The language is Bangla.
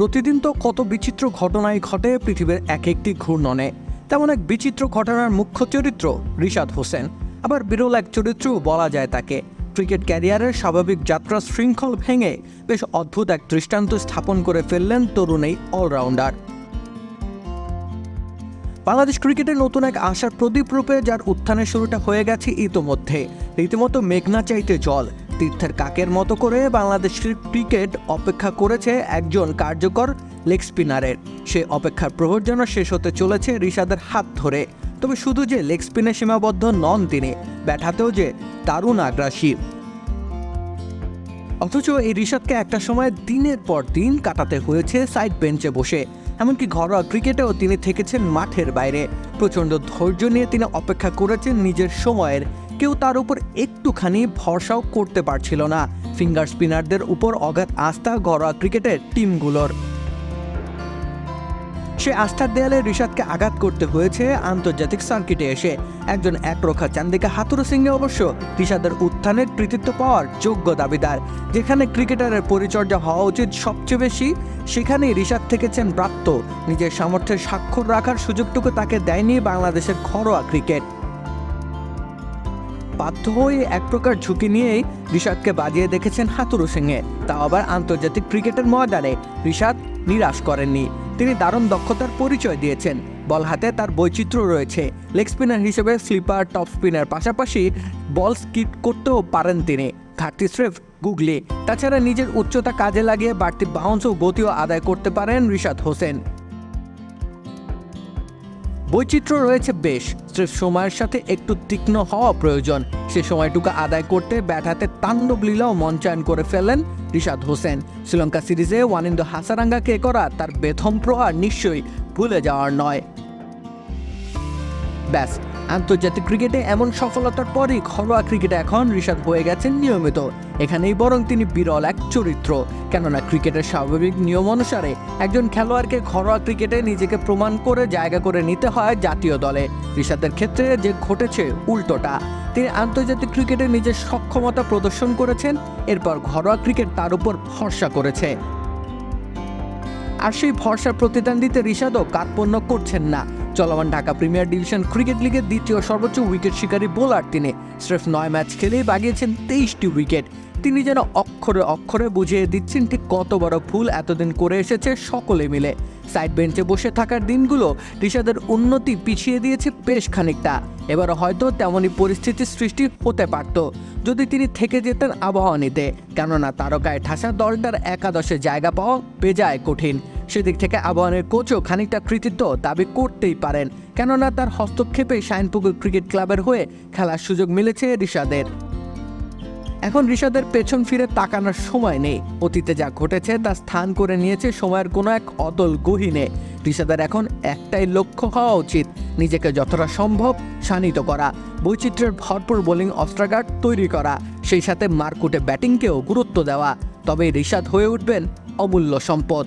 প্রতিদিন তো কত বিচিত্র ঘটনাই ঘটে পৃথিবীর এক একটি ঘূর্ণনে। তেমন এক বিচিত্র ঘটনার মুখ্য চরিত্র রিশাদ হোসেন। আবার বিরল এক চরিত্রও বলা যায় তাকে। ক্রিকেট ক্যারিয়ারের স্বাভাবিক যাত্রা শৃঙ্খল ভেঙে বেশ অদ্ভুত এক দৃষ্টান্ত স্থাপন করে ফেললেন তরুণ এই অলরাউন্ডার। বাংলাদেশ ক্রিকেটে নতুন এক আশার প্রদীপ রূপে যার উত্থানের শুরুটা হয়ে গেছে ইতোমধ্যে। রীতিমতো মেঘনা চাইতে জল। তীর্থের কাকের মতো করে বাংলাদেশের ক্রিকেট অপেক্ষা করেছে একজন কার্যকর লেগ স্পিনারের। সে অপেক্ষার প্রহর যেন শেষ হতে চলেছে ঋষাদের হাত ধরে। তবে শুধু যে লেগ স্পিনে সীমাবদ্ধ নন তিনি ব্যাটাতেও যে দারুণ আগ্রাসী। অথচ এই ঋষাদকে একটা সময় দিনের পর দিন কাটাতে হয়েছে সাইড বেঞ্চে বসে। এমনকি ঘরোয়া ক্রিকেটেও তিনি থেকেছেন মাঠের বাইরে। প্রচণ্ড ধৈর্য নিয়ে তিনি অপেক্ষা করেছেন নিজের সময়ের কেউ তার উপর একটুখানি ভরসাও করতে পারছিল না। ফিঙ্গার স্পিনারদের উপর অগাধ আস্থা ঘরোয়া ক্রিকেটের টিমগুলোর। সে আস্থার দেয়ালে ঋষাদকে আঘাত করতে হয়েছে আন্তর্জাতিক সার্কিটে এসে। একজন একরক্ষা চান্দিকা হাতুরু সিংহে অবশ্য ঋষাদের উত্থানের কৃতিত্ব পাওয়ার যোগ্য দাবিদার। যেখানে ক্রিকেটারের পরিচর্যা হওয়া উচিত সবচেয়ে বেশি, সেখানেই ঋষাদ থেকেছেন প্রাপ্ত। নিজের সামর্থ্যের স্বাক্ষর রাখার সুযোগটুকু তাকে দেয়নি বাংলাদেশের ঘরোয়া ক্রিকেট। বাধ্য হয়ে এক প্রকার ঝুঁকি নিয়েই ঋষাদকে বাজিয়ে দেখেছেন হাতুরু সিংহে। তা আবার আন্তর্জাতিক ক্রিকেটের ময়দানে ঋষাদ নিরাশ করেননি। তিনি দারুণ দক্ষতার পরিচয় দিয়েছেন। বল হাতে তার বৈচিত্র্য রয়েছে। লেগ স্পিনার হিসেবে স্লিপার, টপ স্পিনার পাশাপাশি বল স্কিট করতেও পারেন তিনি। ঘাটতি স্রেফ গুগলি। তাছাড়া নিজের উচ্চতা কাজে লাগিয়ে বাড়তি বাউন্স ও গতিও আদায় করতে পারেন ঋষাদ হোসেন। বৈচিত্র্য রয়েছে বেশ। স্রেফ সময়ের সাথে একটু তীক্ষ্ণ হওয়া প্রয়োজন। সে সময়টুকু আদায় করতে ব্যাট হাতে তাণ্ডব লীলাও মঞ্চায়ন করে ফেলেন রিশাদ হোসেন। শ্রীলঙ্কা সিরিজে ওয়ানিন্দ হাসারাঙ্গাকে করা তার বেথম প্রহার নিশ্চয়ই ভুলে যাওয়ার নয়। ব্যাস আন্তর্জাতিক ক্রিকেটে এমন সফলতার পরই ঘরোয়া ক্রিকেটে এখন ঋষাদ হয়ে গেছেন নিয়মিত। এখানেই বরং তিনি বিরল এক চরিত্র। কেননা ক্রিকেটের স্বাভাবিক নিয়ম অনুসারে একজন খেলোয়াড়কে ঘরোয়া ক্রিকেটে নিজেকে প্রমাণ করে জায়গা করে নিতে হয় জাতীয় দলে। ঋষাদের ক্ষেত্রে যে ঘটেছে উল্টোটা। তিনি আন্তর্জাতিক ক্রিকেটে নিজের সক্ষমতা প্রদর্শন করেছেন, এরপর ঘরোয়া ক্রিকেট তার উপর ভরসা করেছে। আর সেই ভরসার প্রতিদান দিতে ঋষাদও কার্পণ্য করছেন না। চলমান ঢাকা প্রিমিয়ার ডিভিশন ক্রিকেট লিগের দ্বিতীয় সর্বোচ্চ উইকেট শিকারী বোলার তিনি। স্রেফ নয় ম্যাচ খেলেই বাগিয়েছেন তেইশটি উইকেট। তিনি যেন অক্ষরে অক্ষরে বুঝিয়ে দিচ্ছেন ঠিক কত বড় ভুল এতদিন করে এসেছে সকলে মিলে। সাইড বেঞ্চে বসে থাকার দিনগুলো ঋষাদের উন্নতি পিছিয়ে দিয়েছে বেশ খানিকটা। এবার হয়তো তেমনই পরিস্থিতির সৃষ্টি হতে পারত। যদি তিনি থেকে যেতেন আবহাওয়া নিতে। কেননা তারকায় ঠাসা দলটার একাদশে জায়গা পাওয়া বেজায় কঠিন। সেদিক থেকে আবহানের কোচও খানিকটা কৃতিত্ব দাবি করতেই পারেন। কেননা তার হস্তক্ষেপে শাইনপুকুর ক্রিকেট ক্লাবের হয়ে খেলার সুযোগ মিলেছে ঋষাদের এখন ঋষাদের পেছন ফিরে তাকানোর সময় নেই। অতীতে যা ঘটেছে তা স্থান করে নিয়েছে সময়ের কোনো এক অতল গহীনে। ঋষাদের এখন একটাই লক্ষ্য হওয়া উচিত, নিজেকে যতটা সম্ভব শানিত করা, বৈচিত্র্যের ভরপুর বোলিং অস্ত্রাগার তৈরি করা, সেই সাথে মারকুটে ব্যাটিংকেও গুরুত্ব দেওয়া। তবে ঋষাদ হয়ে উঠবেন অমূল্য সম্পদ।